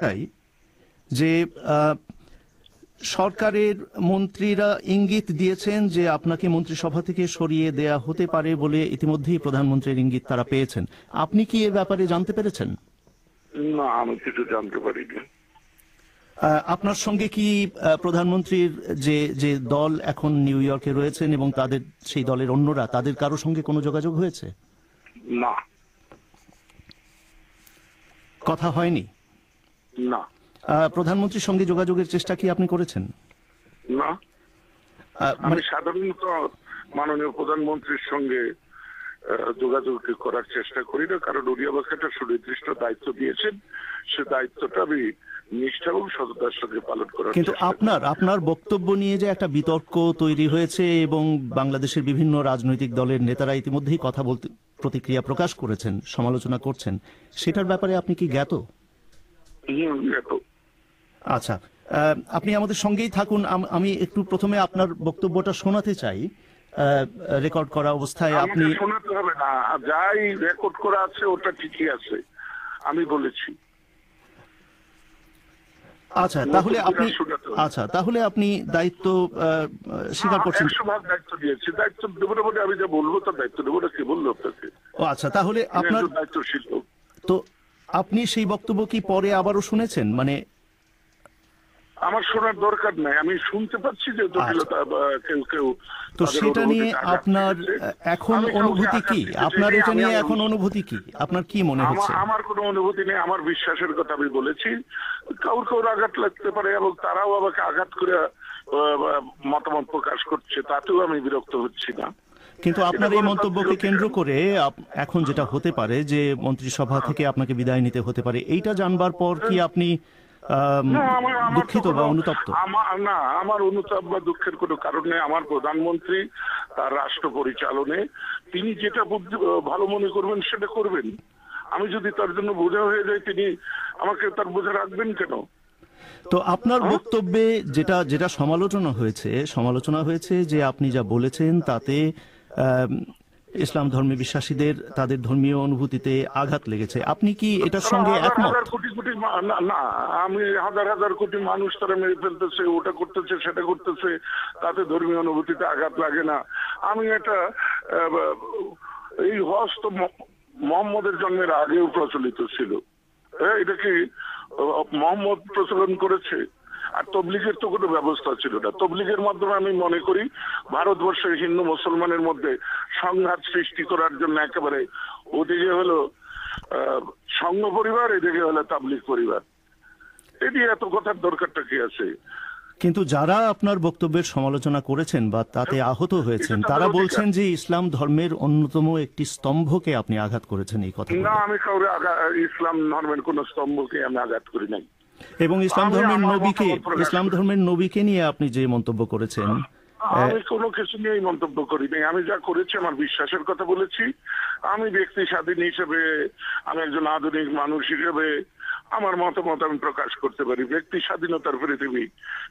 তাই যে সরকারের মন্ত্রীরা ইঙ্গিত দিয়েছেন যে আপনাকে মন্ত্রিসভা থেকে সরিয়ে দেয়া হতে পারে বলে ইতিমধ্যেই প্রধানমন্ত্রীর ইঙ্গিত তারা পেয়েছেন। আপনি কি এ ব্যাপারে জানতে পেরেছেন? না আমি কিছু জানতে পারিনি। আপনার সঙ্গে কি প্রধানমন্ত্রীর যে যে দল এখন নিউ ইয়র্কে রয়েছেন এবং তাদের সেই দলের অন্যরা তাদের কারও সঙ্গে কোনো যোগাযোগ হয়েছে? না। কথা হয়নি? না। প্রধানমন্ত্রীর সঙ্গে যোগাযোগের চেষ্টা কি আপনি করেছেন? না। আমি মানে সাধারণত মাননীয় প্রধানমন্ত্রীর সঙ্গে যোগাযোগ করার চেষ্টা করি না কারণ উনি আমাকে একটা সুনির্দিষ্ট দায়িত্ব দিয়েছেন। সে দায়িত্বটা আমি নিষ্ঠা এবং সততার সঙ্গে পালন করার কিন্তু আপনার আপনার বক্তব্য নিয়ে যে একটা বিতর্ক তৈরি হয়েছে এবং বাংলাদেশের বিভিন্ন রাজনৈতিক দলের নেতারা ইতিমধ্যেই কথা বলতে প্রতিক্রিয়া প্রকাশ করেছেন সমালোচনা করছেন সেটার ব্যাপারে আপনি কি জ্ঞাত। আচ্ছা আপনি আমাদের সঙ্গেই থাকুন। আমি একটু প্রথমে আপনার বক্তব্যটা শোনাতে চাই। রেকর্ড করা অবস্থায় আপনি শোনাতে হবে না। যাই রেকর্ড করা আছে ওটা ঠিকই আছে। আমি বলেছি। আচ্ছা তাহলে আপনি আচ্ছা তাহলে আপনি দায়িত্ব স্বীকার করছেন একশো দায়িত্ব দিয়েছি। দায়িত্ব দেবো না বলে আমি যা বলব তার দায়িত্ব দেবো না কে বলল আপনাকে? ও আচ্ছা তাহলে আপনার দায়িত্বশীল তো আপনি সেই বক্তব্য কি পরে আবারও শুনেছেন? মানে আমার শোনার দরকার নাই। আমি শুনতে পাচ্ছি যে জটিলতা কেউ কেউ তো সেটা নিয়ে আপনার এখন অনুভূতি কি? আপনার এটা নিয়ে এখন অনুভূতি কি? আপনার কি মনে হচ্ছে? আমার- কোনো অনুভূতি নেই। আমার বিশ্বাসের কথা আমি বলেছি। কাউর কাউর আঘাত লাগতে পারে এবং তারাও আমাকে আঘাত করে মতামত প্রকাশ করছে তাতেও আমি বিরক্ত হচ্ছি না। কিন্তু আপনার এই মন্তব্যকে কেন্দ্র করে এখন যেটা হতে পারে যে মন্ত্রিসভা থেকে আপনাকে বিদায় নিতে হতে পারে এইটা জানবার পর কি আপনি আম, না, আমার- আমার তো দুঃখিত বা অনুতপ্ত? না আমার অনুতাপ বা দুঃখের কোনো কারণ নেই। আমার প্রধানমন্ত্রী তার রাষ্ট্র পরিচালনে তিনি যেটা ভালো মনে করবেন সেটা করবেন। আমি যদি তার জন্য বোঝা হয়ে যাই তিনি আমাকে তার বোঝা রাখবেন কেন? তো আপনার বক্তব্যে যেটা যেটা সমালোচনা হয়েছে সমালোচনা হয়েছে যে আপনি যা বলেছেন তাতে ইসলাম ধর্মে বিশ্বাসীদের তাদের ধর্মীয় অনুভূতিতে আঘাত লেগেছে। আপনি কি এটার সঙ্গে একমত? কোটি কোটি না, আমি হাজার হাজার কোটি মানুষ তারা মেরে ফেলতেছে ওটা করতেছে সেটা করতেছে তাতে ধর্মীয় অনুভূতিতে আঘাত লাগে না। আমি এটা এই হজ তো মোহাম্মদের জন্মের আগেও প্রচলিত ছিল। হ্যাঁ, এটা কি মোহাম্মদ প্রচলন করেছে? আর তবলিগের তো কোনো ব্যবস্থা ছিল না। তবলিগের মাধ্যমে আমি মনে করি ভারতবর্ষের হিন্দু মুসলমানের মধ্যে সংঘাত সৃষ্টি করার জন্য একেবারে ওদিকে হলো সংঘ পরিবার এদিকে হলো তাবলিগ পরিবার। এটি এত কথার দরকারটা কি আছে? কিন্তু যারা আপনার বক্তব্যের সমালোচনা করেছেন বা তাতে আহত হয়েছেন তারা বলছেন যে ইসলাম ধর্মের অন্যতম একটি স্তম্ভকে আপনি আঘাত করেছেন এই কথা না আমি কাউরে ইসলাম ধর্মের কোন স্তম্ভকে আমি আঘাত করি নাই। এবং ইসলাম ধর্মের নবীকে ইসলাম ধর্মের নবীকে নিয়ে আপনি যে মন্তব্য করেছেন আমি কোনো কিছু নিয়েই মন্তব্য করি নাই আমি যা করেছি আমার বিশ্বাসের কথা বলেছি। আমি ব্যক্তি স্বাধীন হিসেবে আমি একজন আধুনিক মানুষ হিসেবে আমার মতামত আমি প্রকাশ করতে পারি। ব্যক্তি স্বাধীনতার পৃথিবী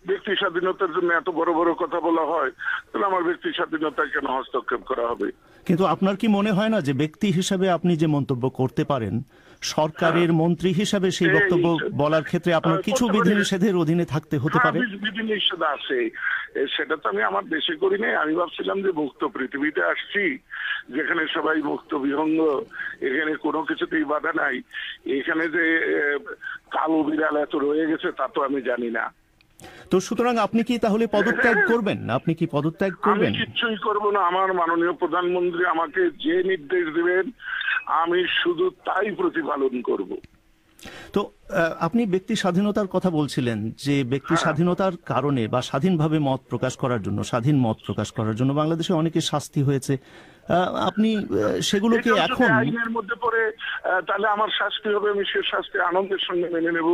ব্যক্তি স্বাধীনতার জন্য এত বড় বড় কথা বলা হয় তাহলে আমার ব্যক্তি স্বাধীনতায় কেন হস্তক্ষেপ করা হবে? কিন্তু আপনার কি মনে হয় না যে ব্যক্তি হিসেবে আপনি যে মন্তব্য করতে পারেন সরকারের মন্ত্রী হিসেবে সেই বক্তব্য বলার ক্ষেত্রে আপনার কিছু। বিধিনিষেধের অধীনে থাকতে হতে হ্যাঁ, পারে বিধি- বিধিনিষেধ আছে। সেটা তো আমি আমার দেশে করি নাই। আমি ভাবছিলাম যে মুক্ত পৃথিবীতে আসছি। যেখানে সবাই মুক্ত বিহঙ্গ এখানে কোনো কিছুতেই বাধা নাই। এখানে যে কালো বিড়াল এত রয়ে গেছে তা তো আমি জানি না। তো সুতরাং আপনি কি তাহলে পদত্যাগ করবেন? আপনি কি পদত্যাগ করবেন? কিচ্ছুই করব না। আমার মাননীয় প্রধানমন্ত্রী আমাকে যে নির্দেশ দিবেন আমি শুধু তাই প্রতিপালন করব। তো আপনি ব্যক্তি স্বাধীনতার কথা বলছিলেন যে ব্যক্তি হ্যাঁ। স্বাধীনতার কারণে বা স্বাধীনভাবে মত প্রকাশ করার জন্য স্বাধীন মত প্রকাশ করার জন্য বাংলাদেশে অনেকে শাস্তি হয়েছে। আপনি সেগুলোকে এখন আইনের মধ্যে পড়ে তাহলে আমার শাস্তি হবে আমি সে শাস্তি আনন্দের সঙ্গে মেনে নেব।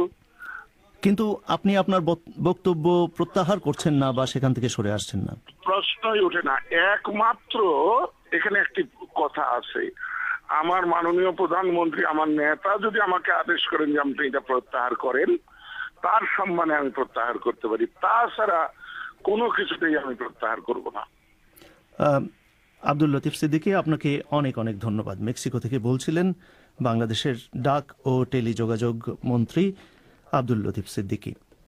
কিন্তু আপনি আপনার বক্তব্য প্রত্যাহার করছেন না বা সেখান থেকে সরে আসছেন না? প্রশ্নই ওঠে না। একমাত্র এখানে একটি কথা আছে। আমার মাননীয় প্রধানমন্ত্রী আমার নেতা যদি আমাকে আদেশ করেন যে আপনি এটা প্রত্যাহার করেন তার সম্মানে আমি প্রত্যাহার করতে পারি। তাছাড়া কোনো কিছুতেই আমি প্রত্যাহার করব না। আব্দুল লতিফ সিদ্দিকী, আপনাকে অনেক অনেক ধন্যবাদ। মেক্সিকো থেকে বলছিলেন বাংলাদেশের ডাক ও টেলিযোগাযোগ মন্ত্রী আব্দুল লতিফ সিদ্দিকী।